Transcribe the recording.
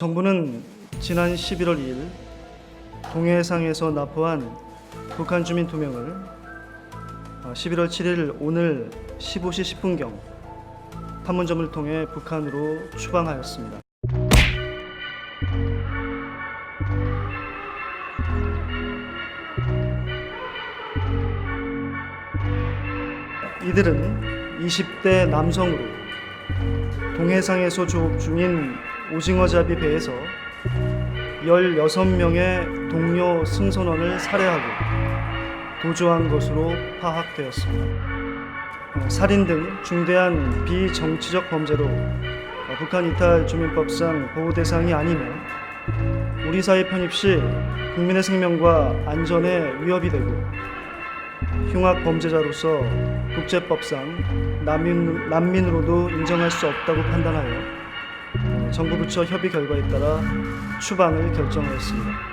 정부는 지난 11월 2일 동해상에서 납포한 북한 주민 2명을 11월 7일 오늘 15시 10분경 판문점을 통해 북한으로 추방하였습니다. 이들은 20대 남성으로 동해상에서 조업 중인 오징어잡이 배에서 16명의 동료 승선원을 살해하고 도주한 것으로 파악되었습니다. 어, 살인 등 중대한 비정치적 범죄로 어, 북한 이탈 주민법상 보호 대상이 아니며 우리 사회 편입 시 국민의 생명과 안전에 위협이 되고 흉악 범죄자로서 국제법상 난민, 난민으로도 인정할 수 없다고 판단하여 어, 정부 부처 협의 결과에 따라 추방을 결정하였습니다.